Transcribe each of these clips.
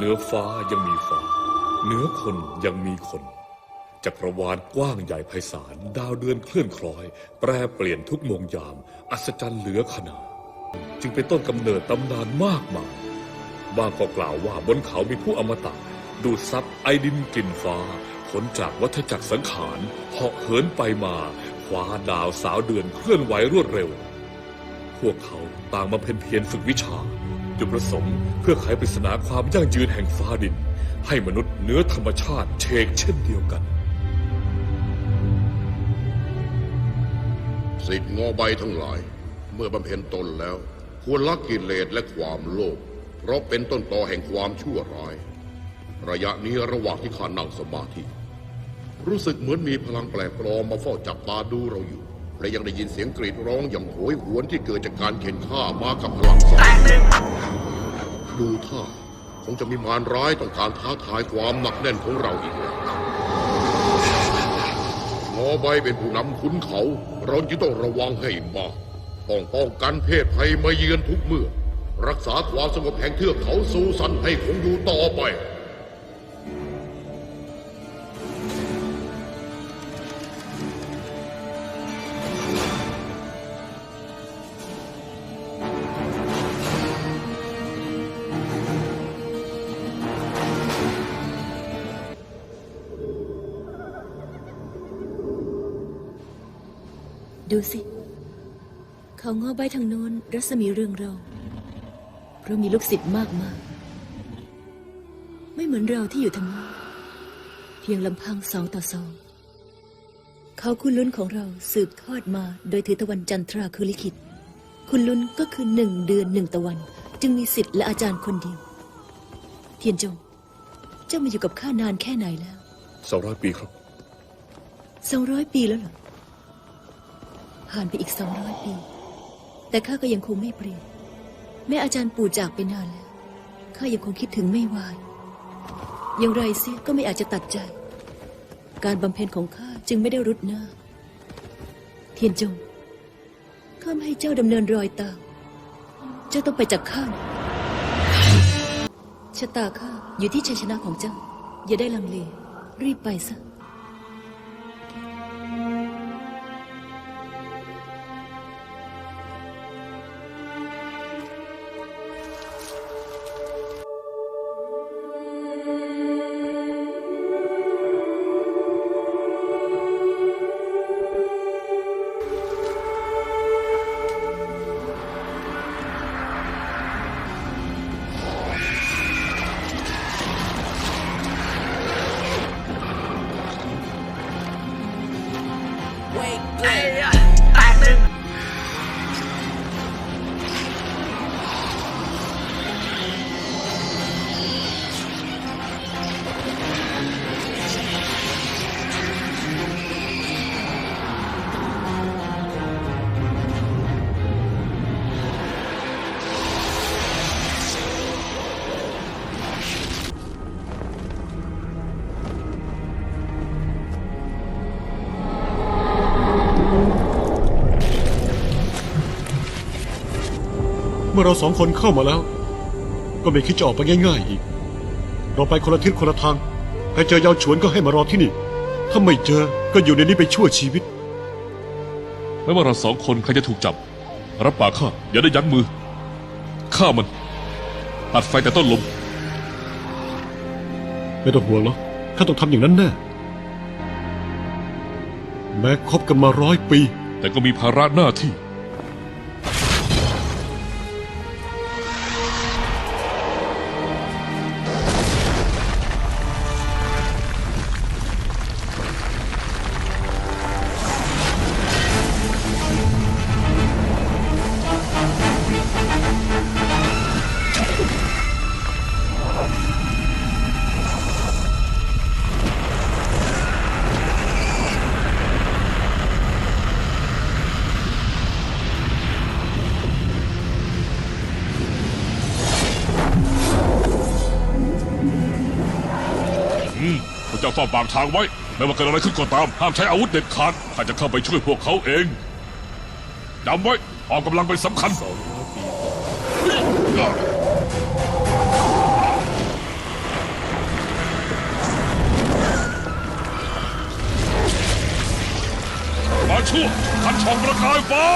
เหนือฟ้ายังมีฟ้า เหนือคนยังมีคนจักรวาลกว้างใหญ่ไพศาล ดาวเดือนเคลื่อนคล้อย แปรเปลี่ยนทุกโมงยาม อัศจรรย์เหลือขนาดจึงเป็นต้นกำเนิดตำนานมากมายบางก็กล่าวว่าบนเขามีผู้อมตะ ดูดซับไอดินกลิ่นฟ้า ผลจากวัฏจักรสังขารเหาะเหินไปมาคว้าดาวสาวเดือนเคลื่อนไหวรวดเร็ว พวกเขาต่างมาเพ็ญเพียรฝึกวิชา จุดประสงค์เพื่อไขปริศนาความยั่งยืนแห่งฟ้าดิน ให้มนุษย์เนื้อธรรมชาติเชกเช่นเดียวกัน สิทธิ์งอใบทั้งหลาย เมื่อบำเพ็ญตนแล้ว ควรละกิเลสและความโลภเพราะเป็นต้นตอแห่งความชั่วร้าย ระยะนี้ระหว่างที่ข้านั่งสมาธิ รู้สึกเหมือนมีพลังแปลกปลอมมาเฝ้าจับตาดูเราอยู่ และยังได้ยินเสียงกรีดร้องอย่างโหยหวนที่เกิดจากการเข็นฆ่ามากับพลังสองดูท่าคงจะมีมารร้ายต้องการท้าทายความหนักแน่นของเราอีกแล้วงอใบเป็นผู้นำขุนเขา เราจึงต้องระวังให้มากต้องป้องกันเพศภัยมาเยือนทุกเมื่อ รักษาความสงบแห่งเทือกเขาสูสันให้คงอยู่ต่อไป ดูสิ เขาง้อใบทางโน้นรัศมีเรืองรองเพราะมีลูกศิษย์มากมายไม่เหมือนเราที่อยู่ทางโน้นเพียงลำพังสองต่อสองเขาคุณลุ้นของเราสืบทอดมา โดยถือตะวันจันทราคือลิขิต คุณลุ้นก็คือหนึ่งเดือนหนึ่งตะวัน จึงมีสิทธิ์และอาจารย์คนเดียว เทียนจง เจ้ามาอยู่กับข้านานแค่ไหนแล้วสองร้อยปีครับสองร้อยปีแล้วเหรอ ผ่านไปอีกสองร้อยปี แต่ข้าก็ยังคงไม่เปลี่ยนแม้อาจารย์ปู่จากไปนานแล้วข้ายังคงคิดถึงไม่วายอย่างไรเสียก็ไม่อาจจะตัดใจ การบำเพ็ญของข้าจึงไม่ได้รุดหน้า เทียนจงข้าไม่ให้เจ้าดำเนินรอยตาม เจ้าต้องไปจากข้านะชะตาข้าอยู่ที่ชัยชนะของเจ้า อย่าได้ลังเลรีบไปซะ มื่อเราสองคนเข้ามาแล้ว ก็ไม่คิดจะออกไปง่ายๆอีก เราไปคนละทิศคนละทางใครเจอยาวฉวนก็ให้มารอที่นี่ ถ้าไม่เจอก็อยู่ในนี้ไปชั่วชีวิต ไม่ว่าเราสองคนใครจะถูกจับ รับปากข้าอย่าได้ยั้งมือฆ่ามัน ตัดไฟแต่ต้นลม ไม่ต้องห่วงหรอกข้าต้องทำอย่างนั้นแน่แม้คบกันมาร้อยปี แต่ก็มีภาระหน้าที่ อืมพวกเจ้าเฝ้าปากทางไว้ ไม่ว่าเกิดอะไรขึ้นก็ตาม ห้ามใช้อาวุธเด็ดขาดข้าจะเข้าไปช่วยพวกเขาเองจำไว้ออกกำลังเป็นสำคัญมาช่วยขันชองประกายฟ้า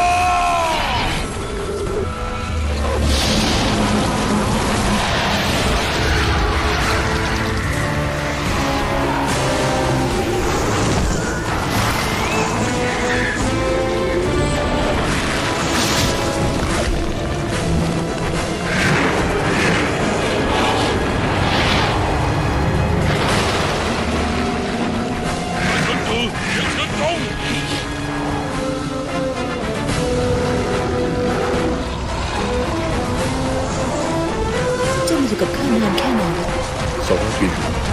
สองปี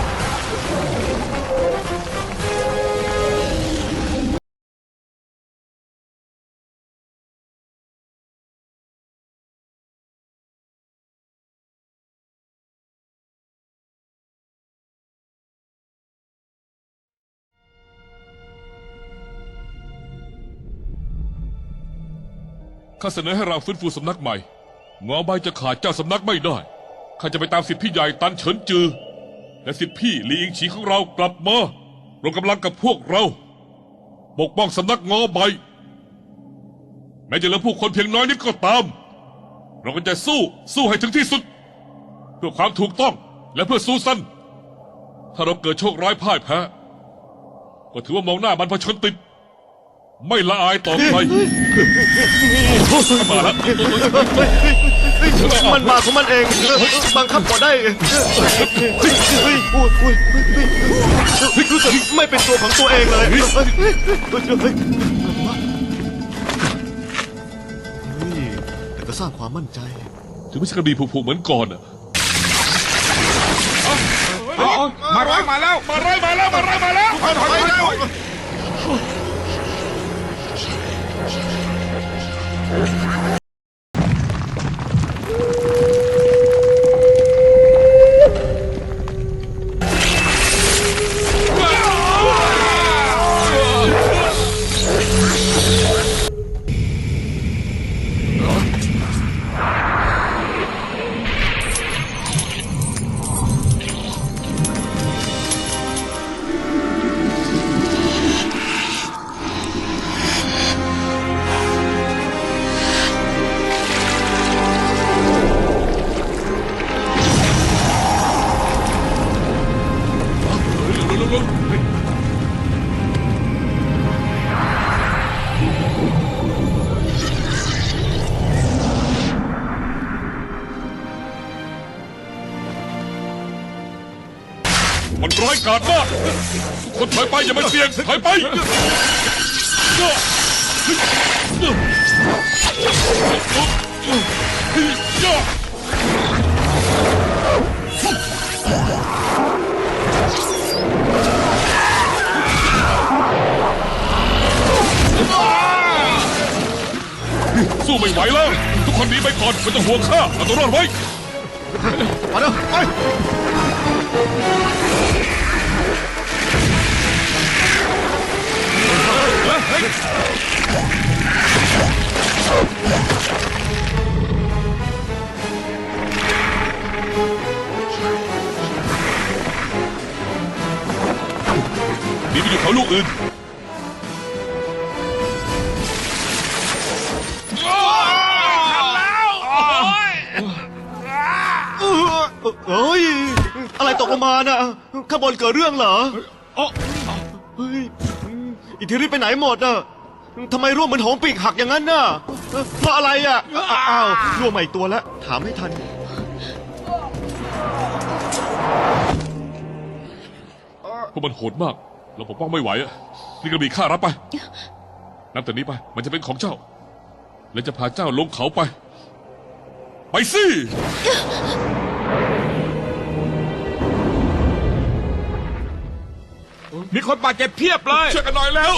ข้าเสนอให้เราฟื้นฟูสำนักใหม่ งอใบจะขาดเจ้าสำนักไม่ได้ ข้าจะไปตามสิทธิพี่ใหญ่ตันเฉินจือ และสิทธิพี่ลีอิงฉีของเรากลับมารวมกำลังกับพวกเรา ปกป้องสำนักงอใบ แม้จะเหลือผู้คนเพียงน้อยนิดก็ตาม เราก็จะสู้สู้ให้ถึงที่สุด เพื่อความถูกต้องและเพื่อซูซันถ้าเราเกิดโชคร้ายพ่ายแพ้ก็ถือว่ามองหน้าบรรพชนติด ไม่ละอายต่อใครมาแล้วมันมาของมันเอง บังคับก่อได้ ไม่เป็นตัวของตัวเองเลย แต่ก็สร้างความมั่นใจ ถึงไม่ใช่กระบี่ผูกๆเหมือนก่อนอะมาร้อยมาแล้ว มาไล่มาแล้ว มาไล่มาแล้วถอยถอย Oh, my God. มันร้ายกาจมากทุกคนถอยไปอย่ามาเสี่ยงถอยไปสู้ไม่ไหวแล้ว ทุกคนหนีไปก่อนไม่ต้องห่วงข้าเอาตัวรอดไว้ มาเร็วไปหนีไปอยู่เขาลูกอื่นเอ้ย อะไรตกลงมาน่ะข้างบนเกิดเรื่องเหรอเฮ้ย อิทธิฤทธิ์ไปไหนหมดอะทำไมร่วงเหมือนหงปีกหักอย่างนั้นน่ะเพราะอะไรอะอ้าวร่วงใหม่ตัวแล้วถามให้ทันพวกมันโหดมาก เราปกป้องไม่ไหวอะนี่กระบี่ข้ารับไปนับแต่นี้ไป มันจะเป็นของเจ้า และจะพาเจ้าลงเขาไป ไปสิ มีคนบาดเจ็บเพียบเลย ช่วยกันหน่อยแล้ว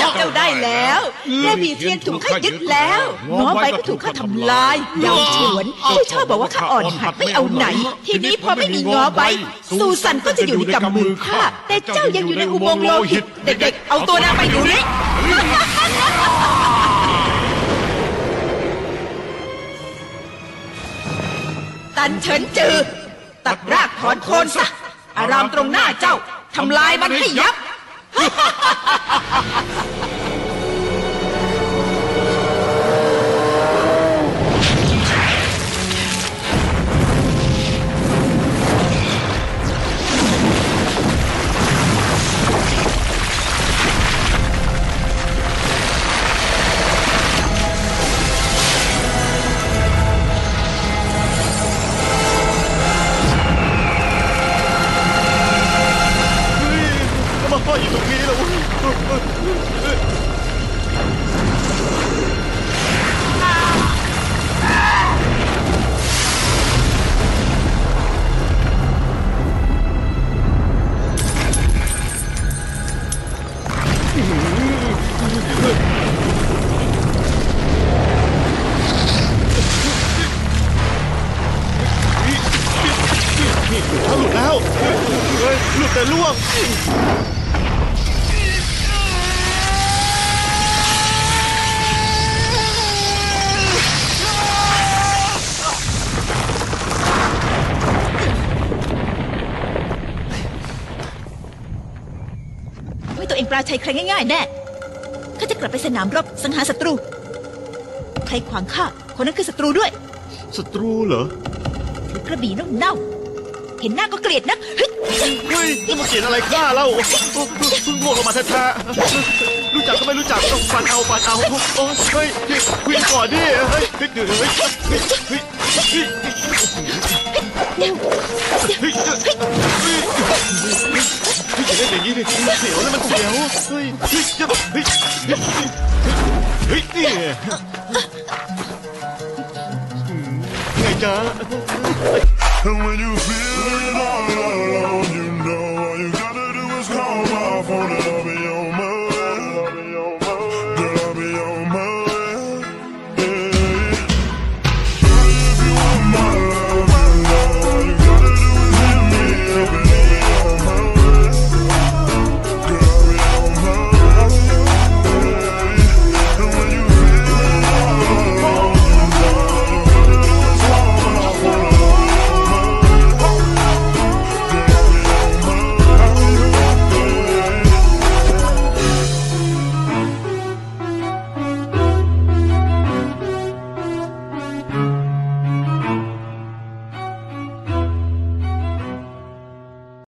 จับเจ้าได้แล้วแม่บีเทียนถูกข้ายึดแล้วง้อใบก็ถูกข้าทำลายยาวฉวนที่ชอบบอกว่าข้าอ่อนหัดไม่เอาไหน ทีนี้พอไม่มีง้อใบซูซันก็จะอยู่ในกำมือข้าแต่เจ้ายังอยู่ในอุโมงค์โลหิต เด็กๆ เอาตัวนางไปอยู่นี่ตันเฉินจือ ตัดรากถอนโคนซะอารามตรงหน้าเจ้าทำลายมันให้ยับ 哈哈哈哈哈哈。 ถ้าหลุดแล้ว เฮ้ย หลุดแต่ล่วง ไม่ตัวเองปราชัยใครง่ายๆ แน่ข้าจะกลับไปสนามรบสังหารศัตรู ใครขวางข้าคนนั้นคือศัตรูด้วย ศัตรูเหรอ ถือกระบี่เน่าๆ เห็นหน้าก็เกลียดนะเฮ้ยเฮ้ยจะมาเขียนอะไรข้าเล่าพึ่งล่วงลงมาแท้ๆรู้จักก็ไม่รู้จักต้องฟันเอาฟันเอาโอ้เฮ้ยคุยก่อนดิเฮ้ยเดี๋ยวเฮ้ยเฮ้ยเฮ้ยเฮ้ยเฮ้ยเฮ้ยเฮ้ยอย่างนี้ดิเสียวนะมันเสียวเฮ้ยเฮ้ยเฮ้ยเฮ้ยนี่ไงจ้า And when you feel it all alone